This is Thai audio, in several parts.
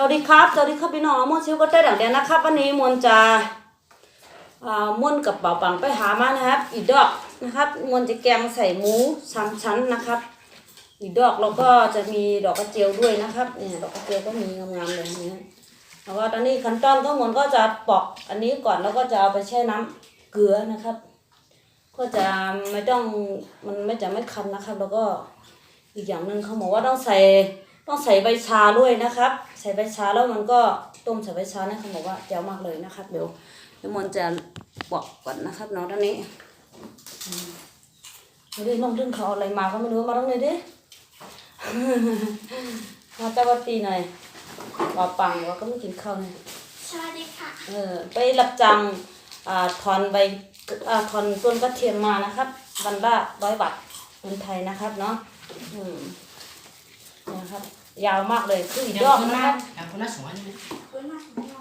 สวัสดีครับสวัสดีครับพี่น้องมวนชิวก็ได้ดังเดียวนะครับ วันนี้มวนจะมวนกับเป่าปังไปหามานะครับ อีดอกนะครับมวนจะแกงใส่หมูสามชั้นนะครับ อีดอกแล้วก็จะมีดอกกระเจียวด้วยนะครับเนี่ยดอกกระเจียวก็มีงามๆเลยนะแล้วก็ตอนนี้ขั้นตอนก็มวนก็จะปอกอันนี้ก่อนแล้วก็จะเอาไปแช่น้ำเกลือนะครับ ก็จะไม่ต้องมันไม่จะไม่คันนะครับ แล้วก็อีกอย่างหนึ่งเขาบอกว่าต้องใส่ ต้องใส่ใบชาด้วยนะครับ ใส่ใบชาแล้วมันก็ต้มใส่ใบชาเนี่ยเขาบอกว่าแจ๋วมากเลยนะครับ เดี๋ยวเดี๋ยวมนจะบอกก่อนนะครับเนาะตอนนี้อืมไม่ได้น้องดึงเขาเอาอะไรมาก็ไม่รู้มาตรงไหนดิมาตะวันตีหน่อยว่าปังว่าก็ไม่กินข้าวเนี่ยสวัสดีค่ะ เออไปรับจ้างอ่าถอนใบอ่าถอนต้นกระเทียมมานะครับวันละร้อยบาทเงินไทยนะครับเนาะอืม นะครับ ยาวมากเลยคืออีกดอกนะครับอย่างคนละสองอันนี้คุณมาของเรา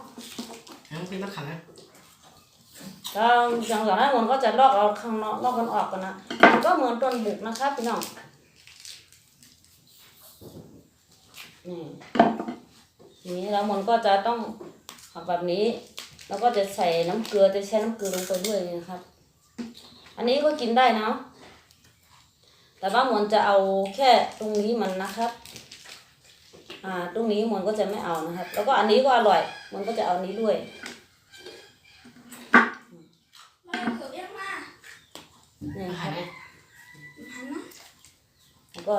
ยังเป็นมะขามนะแล้วอย่างจากนั้นมันก็จะลอกเอาข้างนอกลอกกันออกกันนะมันก็เหมือนต้นบุกนะครับพี่น้องนี่นี่แล้วมันก็จะต้องหักแบบนี้ แล้วก็จะใส่น้ำเกลือจะแช่น้ำเกลือลงไปด้วยนะครับ อันนี้ก็กินได้นะแต่ว่ามันจะเอาแค่ตรงนี้มันนะครับ อ่าตรงนี้มันก็จะไม่เอานะครับ แล้วก็อันนี้ก็อร่อย มันก็จะเอานี้ด้วยเนี่ครับนะหันนะแล้วก็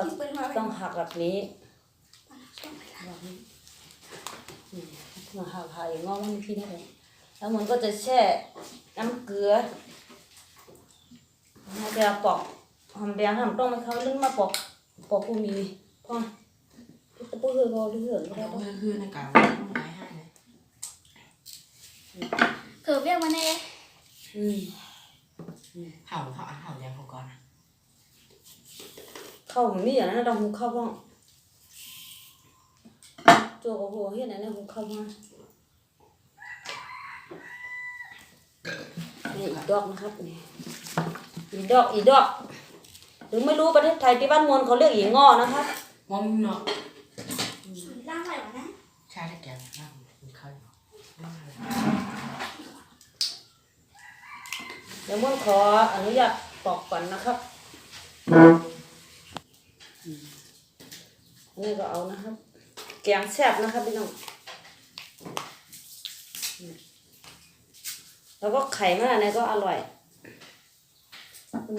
ต้องหักแบบนี้แบบนี้มาหักหักอย่างงอมันพี่ได้เลยแล้วมันก็จะแช่น้ำเกลือให้จะปอกหอมแดงทำต้องไหมเขาลึงมาปอกปอกกูมีพ่อ ตะปูเหือก็เหือก็ได้แล้วปะก็คือในกาวไม้ให้นะเขือเรียกมาเน่อืมเห่าเห่าเห่าเลี้ยงเขาก่อนนะเข้าแบบนี้อย่างนั้นต้องหุงข้าวบ้างโจกับหัวเฮียไหนเนี่ยหุงข้าวบ้างนี่อีกดอกนะครับนี่อีกดอกอีกดอกหรือไม่รู้ประเทศไทยที่บ้านมวลเขาเรียกอีงอนะครับว่ามึงเนาะ ล่างไหลวะนะ ชาได้แกงมากกินข้าว เดี๋ยวมวลขออนุญาตปอกก่อนนะครับอันนี่ก็เอานะครับ แกงแซ่บนะครับพี่น้อง แล้วก็ไข่มันอะไรก็อร่อย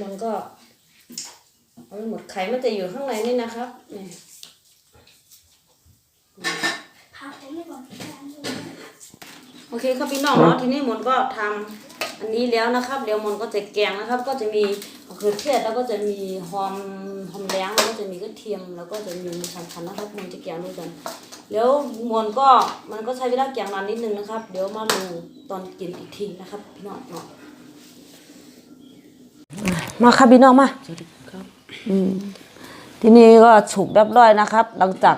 มันก็เอาไปหมดไข่มันจะอยู่ข้างในนี่นะครับนี่พาผมไม่บอกพี่แฟนดูโอเคครับพี่น้องเนาะทีนี้มนก็ทำ อันนี้แล้วนะครับเดี๋ยวมันก็จะแกงนะครับ ก็จะมีมะเขือเทศแล้วก็จะมีหอมหอมแดงแล้วก็จะมีกระเทียม แล้วก็จะมีมูสามชั้นนะครับมันจะแกงด้วยกันแล้วมนก็มันก็ใช้เวลาแกงนานนิดนึงนะครับ เดี๋ยวมาดูตอนกินอีกทีนะครับพี่น้องเนาะมาครับพี่น้องมาสวัสดีครับอืมทีนี้ก็ฉุกเรียบร้อยนะครับ หลังจาก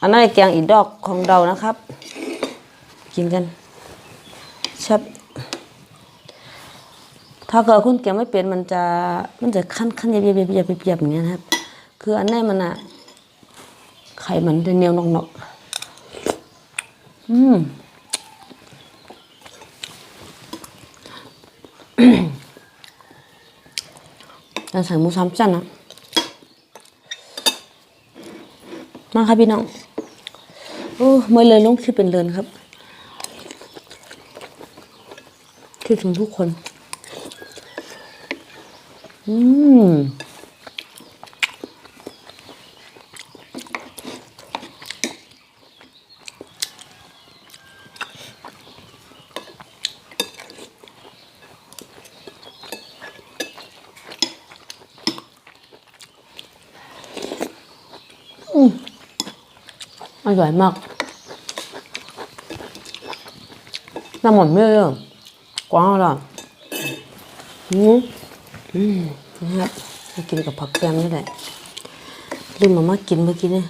อันนั้นแกงอีดอกของเรานะครับ กินกันชับ ถ้าเกิดคุณแกงไม่เป็นมันจะมันจะขั้นขั้นเยียบเยียบเยียบเยียบเยียบอย่างเงี้ยนะครับ คืออันนี้มันอะไข่มันจะเหนียวนอกๆอืมจะใส่หมูสามชั้นนะมาครับพี่น้องโอ้เมื่อเลยลงคลิปเป็นเรือนครับคิดถึงทุกคน อืมอร่อยมากน้ำหมันไม่เย อืมนะครับกินกับผักแกงนี่แหละลืมมามากินเมื่อกี้เนี่ย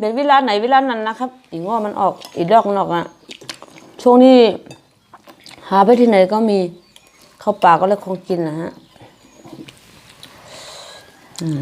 เป็นเว ลาไหนเวลานั้นนะครับอีง้อมันออกอีดอกมันออกอะช่วงนี้หาไปที่ไหนก็มีเข้าป่าก็เลยคงกินนะฮะอืม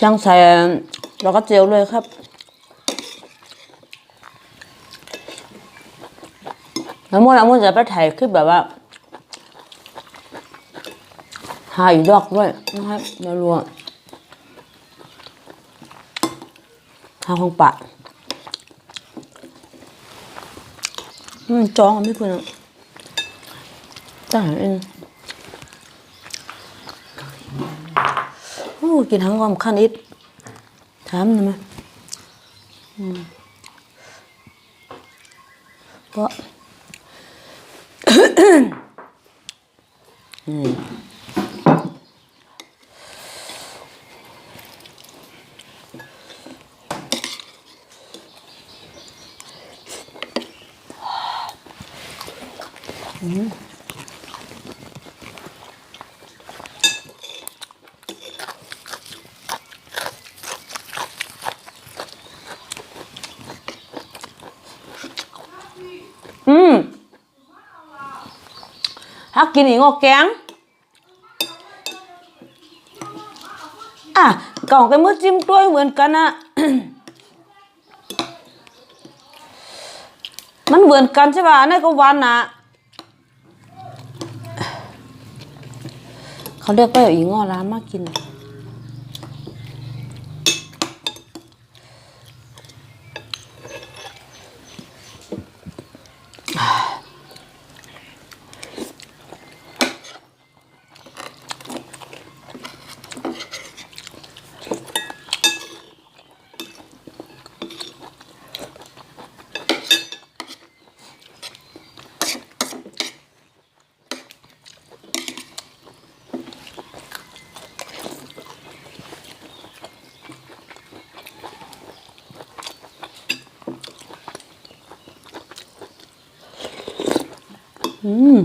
ช่างใส่แล้วก็เจียวเลยครับ แล้วมั่วแล้วมั่วจะไปถ่ายคลิปแบบว่าหาอีดอกด้วยนะครับแล้วรวมหาของปะอืมจ้องไม่ควรอะตั้งเอง อ้กินทั้งความขั้นอิดถามหน่อยไหมอืมก็อืม อืม ถ้ากินอีกงอกแกงอะกล่องก็มือจิ้มด้วยเหมือนกันนะมันเหมือนกันใช่ป่ะนั่นก็หวานนะเขาเรียกว่าอีกงอร้านมากิน ออ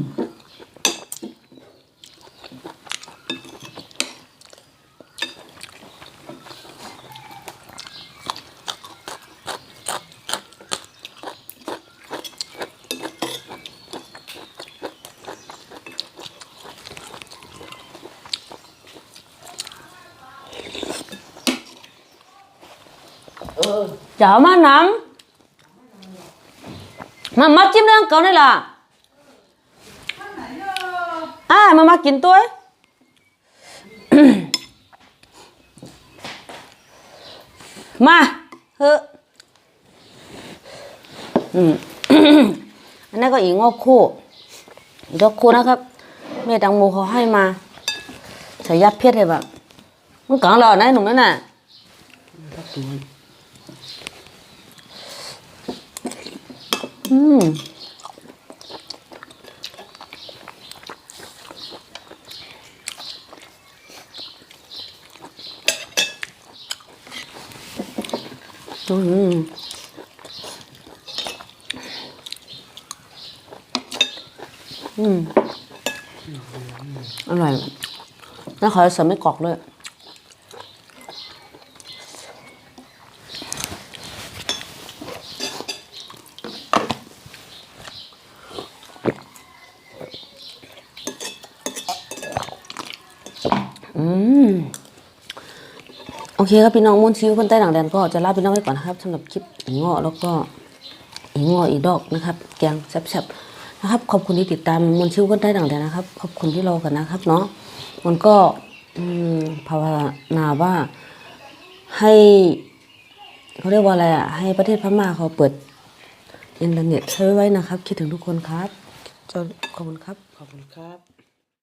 chở má nắm mà mắt chim đang cậu này là à mà mắt kín tôi mà hự อืมอันนั้นก็อีกงอกคู่อีกดอกคู่นะครับแม่ตังโมเขาให้มาใส่ยัดเพียดเลยแบบมึงกังเรานะไอ้หนุ่มนั่นน่ะอืมอืมอืม อร่อยแล้วขอใส่ไม่กรอกด้วยอืมโอเคครับพี่น้องมุนชิวคนใต้หลังแดนก็จะลาพี่น้องไว้ก่อนนะครับสำหรับคลิปอีงอแล้วก็อีงออีดอกนะครับ แกงแซ่บๆ นะครับ ขอบคุณที่ติดตามมนชิวคนใต้หลังแดนนะครับ ขอบคุณที่รอกันนะครับเนาะมันก็ภาวนาว่าให้เขาเรียกว่าอะไรอะ ให้ประเทศพม่าเขาเปิดอินเทอร์เน็ตใช้ไว้นะครับ คิดถึงทุกคนครับจะขอบคุณครับ ขอบคุณครับ